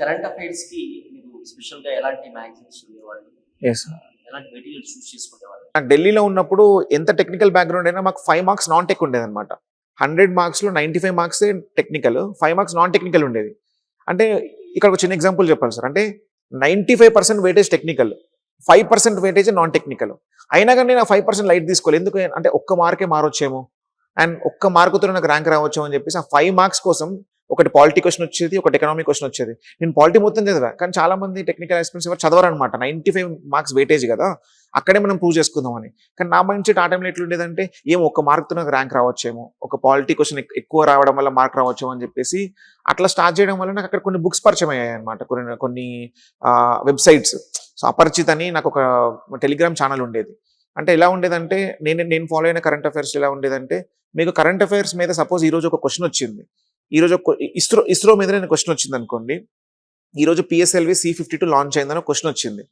Current అఫైర్స్కి మీరు స్పెషల్గా ఎలాంటి మ్యాగజైన్స్ ఉండేవాళ్ళు ఎస్ ఎలాంటి మెటీరియల్ చూస్ చేసుకునేవాళ్ళు? నాకు ఢిల్లీలో ఉన్నప్పుడు ఎంత టెక్నికల్ బ్యాక్గ్రౌండ్ అయినా మాకు ఫైవ్ మార్క్స్ నాన్ టెక్ ఉండేది అనమాట hundred మార్క్స్లో ninety five marks technical five marks non technical ఉండేది. అంటే ఇక్కడ ఒక చిన్న ఎగ్జాంపుల్ చెప్పాలి సార్ అంటే ninety five percent weightage technical five percent weightage non technical అయినా కానీ నేను ఫైవ్ పర్సెంట్ లైట్ తీసుకోవాలి ఎందుకు? అంటే ఒక్క మార్కే మారొచ్చేమో. అండ్ ఒక్క మార్కుతో నాకు ర్యాంక్ రావచ్చు అని చెప్పేసి ఆ ఫైవ్ మార్క్స్ కోసం ఒకటి పాలిటీ క్వశ్చన్ వచ్చేది ఒకటి ఎకనామిక్ క్వశ్చన్ వచ్చేది. నేను పాలిటీ మొత్తం చదివా కానీ చాలా మంది టెక్నికల్ ఎక్స్పీరియన్స్ ఎవరు చదవరు అనమాట నైంటీ ఫైవ్ మార్క్స్ వెయిటేజ్ కదా అక్కడే మనం ప్రూవ్ చేసుకుందామని. కానీ నా మైండ్ సెట్ ఆ టైంలో ఎట్లుండేదంటే ఏం ఒక మార్క్తో నాకు ర్యాంక్ రావచ్చేమో ఒక పాలిటీ క్వశ్చన్ ఎక్కువ రావడం వల్ల మార్క్ రావచ్చేమో అని చెప్పేసి అట్లా స్టార్ట్ చేయడం వల్ల నాకు అక్కడ కొన్ని బుక్స్ పరిచయం అయ్యాయి అనమాట కొన్ని కొన్ని వెబ్సైట్స్ సో అపరిచిత్ అని నాకు ఒక టెలిగ్రామ్ ఛానల్ ఉండేది. అంటే ఎలా ఉండేదంటే నేను నేను ఫాలో అయిన కరెంట్ అఫైర్స్ ఎలా ఉండేదంటే మీకు కరెంట్ అఫైర్స్ మీద సపోజ్ ఈరోజు ఒక క్వశ్చన్ వచ్చింది. ఈరోజు ఇస్రో ఇస్రో మీద నేను క్వశ్చన్ వచ్చింది అనుకోండి. ఈరోజు PSLV C fifty two launch అయిందని క్వశ్చన్ వచ్చింది.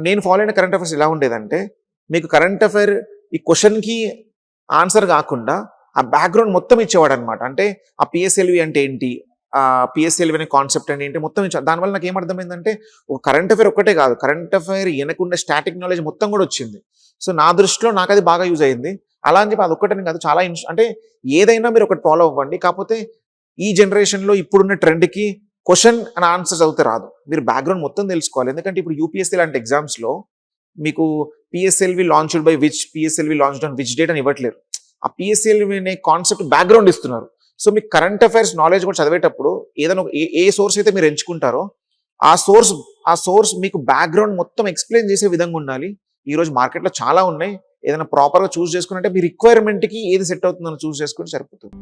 నేను ఫాలో అయిన కరెంట్ అఫైర్స్ ఎలా ఉండేదంటే మీకు కరెంట్ అఫైర్ ఈ క్వశ్చన్కి ఆన్సర్ కాకుండా ఆ బ్యాక్గ్రౌండ్ మొత్తం ఇచ్చేవాడు అనమాట అంటే ఆ పిఎస్ఎల్వి అంటే ఏంటి? పిఎస్ఎల్వి అనే కాన్సెప్ట్ అంటే ఏంటి? మొత్తం ఇచ్చాడు దానివల్ల నాకు ఏమర్థమైందంటే ఒక కరెంట్ అఫైర్ ఒక్కటే కాదు కరెంట్ అఫైర్ వెనకుండా స్టాటిక్ నాలెడ్జ్ మొత్తం కూడా వచ్చింది. సో నా దృష్టిలో నాకు అది బాగా యూజ్ అయింది. అలా అని చెప్పి అది ఒక్కటే కాదు చాలా ఇన్స్- అంటే ఏదైనా మీరు ఒకటి ఫాలో అవ్వండి. కాకపోతే ఈ జనరేషన్లో ఇప్పుడున్న ట్రెండ్కి క్వశ్చన్ అండ్ ఆన్సర్ చదివితే రాదు. మీరు బ్యాక్గ్రౌండ్ మొత్తం తెలుసుకోవాలి. ఎందుకంటే ఇప్పుడు యూపీఎస్సీ లాంటి ఎగ్జామ్స్లో మీకు PSLV launched by which PSLV launched on which date అని ఇవ్వట్లేరు. ఆ పిఎస్ఎల్వి అనే కాన్సెప్ట్ బ్యాక్గ్రౌండ్ ఇస్తున్నారు. సో మీకు కరెంట్ అఫైర్స్ నాలెడ్జ్ కూడా చదివేటప్పుడు ఏదైనా ఏ ఏ సోర్స్ అయితే మీరు ఎంచుకుంటారో ఆ సోర్స్ ఆ సోర్స్ మీకు బ్యాక్గ్రౌండ్ మొత్తం ఎక్స్ప్లెయిన్ చేసే విధంగా ఉండాలి. ఈరోజు మార్కెట్లో చాలా ఉన్నాయి. ఏదైనా ప్రాపర్గా చూస్ చేసుకుంటే మీ రిక్వైర్మెంట్కి ఏది సెట్ అవుతుందో చూస్ చేసుకుంటే సరిపోతుంది.